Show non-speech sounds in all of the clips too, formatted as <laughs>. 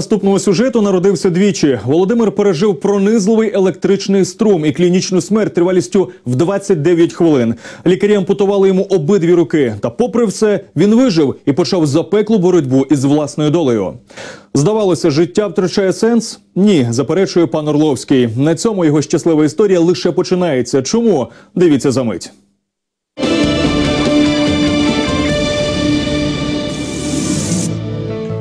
наступного сюжету народився двічі. Володимир пережив пронизливий електричний струм і клінічну смерть тривалістю в 29 хвилин. Лікарі ампутували йому обидві руки. Та, попри все, він вижив і почав запеклу боротьбу із власною долею. Здавалося, життя втрачає сенс? Ні, заперечує пан Орловський. На цьому його щаслива історія лише починається. Чому? Дивіться за мить.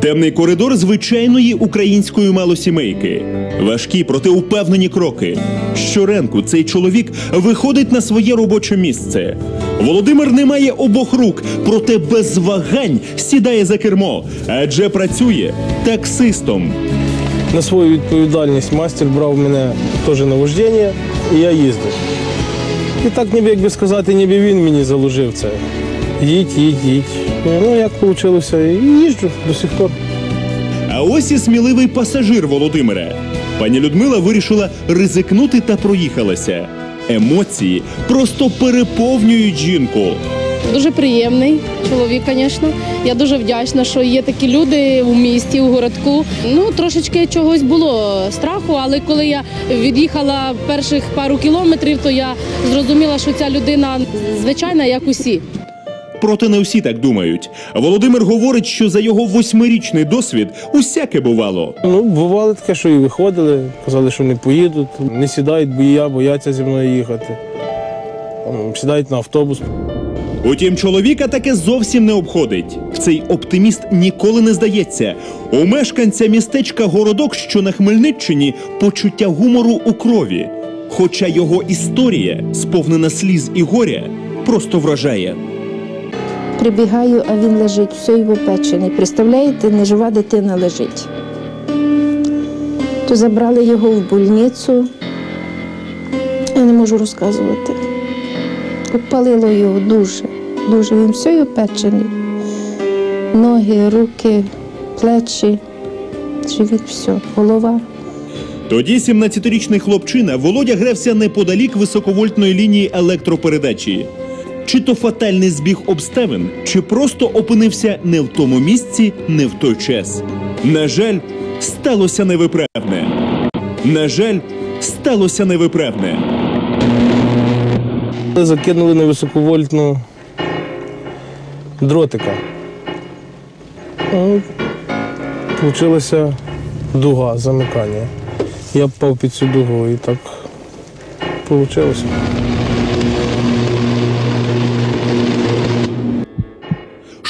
Темний коридор звичайної української малосімейки. Важкі, проте упевнені кроки. Щоранку цей чоловік виходить на своє робоче місце. Володимир не має обох рук, проте без вагань сідає за кермо, адже працює таксистом. На свою відповідальність мастер брав мене теж на вождення, і я їздив. І так, ніби як сказати, ніби він мені заложив це. Їдь, їдь, їдь. Ну, як вийшло, і їжджу до сих пор. А ось і сміливий пасажир Володимира. Пані Людмила вирішила ризикнути та проїхалася. Емоції просто переповнюють жінку. Дуже приємний чоловік, звісно. Я дуже вдячна, що є такі люди у місті, у городку. Ну трошечки чогось було страху, але коли я від'їхала перших пару кілометрів, то я зрозуміла, що ця людина звичайна, як усі. Проте не всі так думають. Володимир говорить, що за його восьмирічний досвід усяке бувало. Ну, бувало таке, що і виходили, казали, що не поїдуть, не сідають, бо я бояться зі мною їхати. Сідають на автобус. Утім, чоловіка таке зовсім не обходить. Цей оптиміст ніколи не здається. У мешканця містечка Городок, що на Хмельниччині, почуття гумору у крові. Хоча його історія, сповнена сліз і горя, просто вражає. Прибігаю, а він лежить, все його печений. Представляєте, нежива дитина лежить. То забрали його в больницю. Я не можу розказувати. Обпалило його дуже, дуже. Він все його печений. Ноги, руки, плечі, живіт, все, голова. Тоді 17-річний хлопчина Володя грався неподалік високовольтної лінії електропередачі. Чи то фатальний збіг обставин, чи просто опинився не в тому місці, не в той час. На жаль, сталося невиправне. На жаль, сталося невиправне. Закинули на високовольтну дротика. Ну, Получилася дуга замикання. Я впав під цю дугу і так вийшло.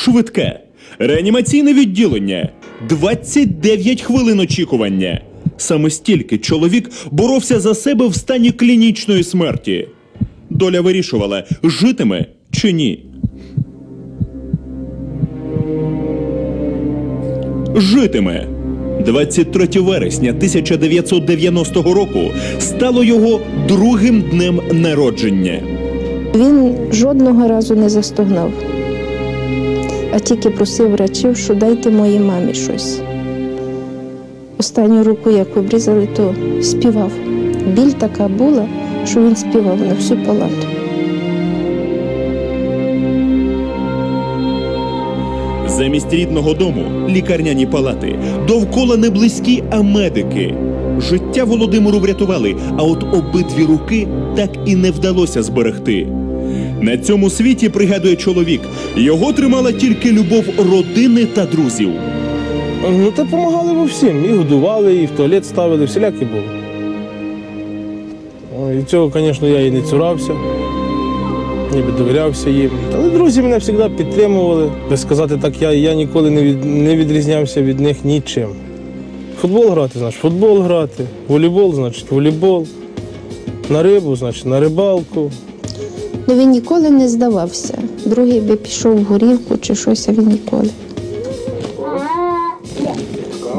Швидке. Реанімаційне відділення. 29 хвилин очікування. Саме стільки чоловік боровся за себе в стані клінічної смерті. Доля вирішувала, житиме чи ні. Житиме. 23 вересня 1990 року стало його другим днем народження. Він жодного разу не застогнав, а тільки просив врачів, що дайте моїй мамі щось. Останню руку, як обрізали, то співав. Біль така була, що він співав на всю палату. Замість рідного дому лікарняні палати, довкола не близькі, а медики. Життя Володимиру врятували, а от обидві руки так і не вдалося зберегти. На цьому світі пригадує чоловік. Його тримала тільки любов родини та друзів. Ну, та допомагали во всім. І годували, і в туалет ставили, всілякі було. І цього, звісно, я і не цурався, ніби довірявся їм. Але друзі мене завжди підтримували. Би сказати так, я, я ніколи не, від, не відрізнявся від них нічим. Футбол грати, значить, футбол грати, волейбол, значить, волейбол. На рибу, значить, на рибалку. Ну він ніколи не здавався. Другий би пішов в горілку чи щось, а він ніколи.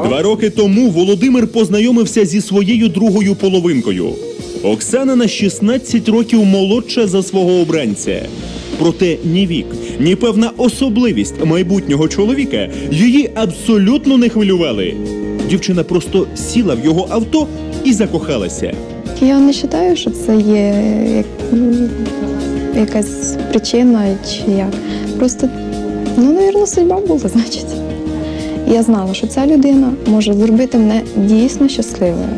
Два роки тому Володимир познайомився зі своєю другою половинкою. Оксана на 16 років молодша за свого обранця. Проте ні вік, ні певна особливість майбутнього чоловіка її абсолютно не хвилювали. Дівчина просто сіла в його авто і закохалася. Я не вважаю, що це є якась причина чи як. Просто, ну, мабуть, судьба була, <laughs> значить. Я знала, що ця людина може зробити мене дійсно щасливою.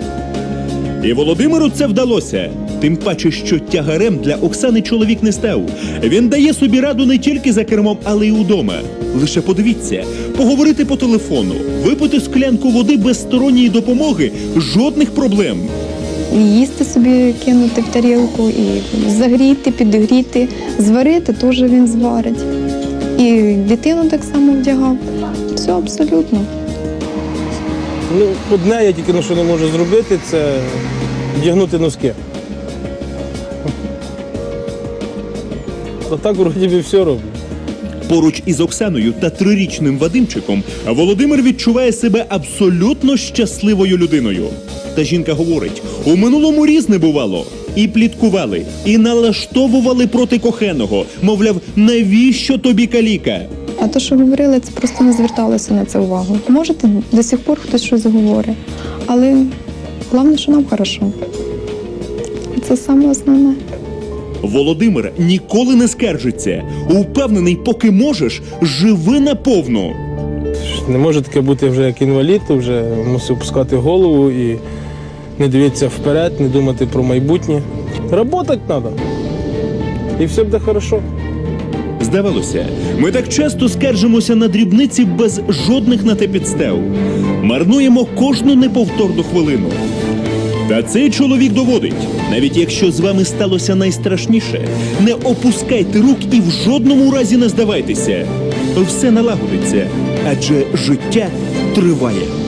І Володимиру це вдалося. Тим паче, що тягарем для Оксани чоловік не став. Він дає собі раду не тільки за кермом, але й удома. Лише подивіться, поговорити по телефону, випити склянку води без сторонньої допомоги жодних проблем. І їсти собі кинути в тарілку, і загріти, підігріти, зварити теж він зварить. І дитину так само вдягав. Все абсолютно. Ну, одне я тільки що не можу зробити, це вдягнути носки. А так вроді би все роблю. Поруч із Оксаною та трирічним Вадимчиком Володимир відчуває себе абсолютно щасливою людиною. Та жінка говорить: у минулому різне бувало. І пліткували, і налаштовували проти кохеного. Мовляв, навіщо тобі каліка? А то, що говорили, це просто не зверталося на це увагу. Може, до сих пор хтось щось говорить, але головне, що нам хорошо. Це саме основне. Володимир ніколи не скаржиться. Упевнений, поки можеш, живи наповну. Не може таке бути вже як інвалід, то вже мусив пускати голову і не дивитися вперед, не думати про майбутнє. Работати треба. І все буде хорошо. Здавалося, ми так часто скаржимося на дрібниці без жодних на те підстав. Марнуємо кожну неповторну хвилину. Та цей чоловік доводить, навіть якщо з вами сталося найстрашніше, не опускайте рук і в жодному разі не здавайтеся. Все налагодиться, адже життя триває.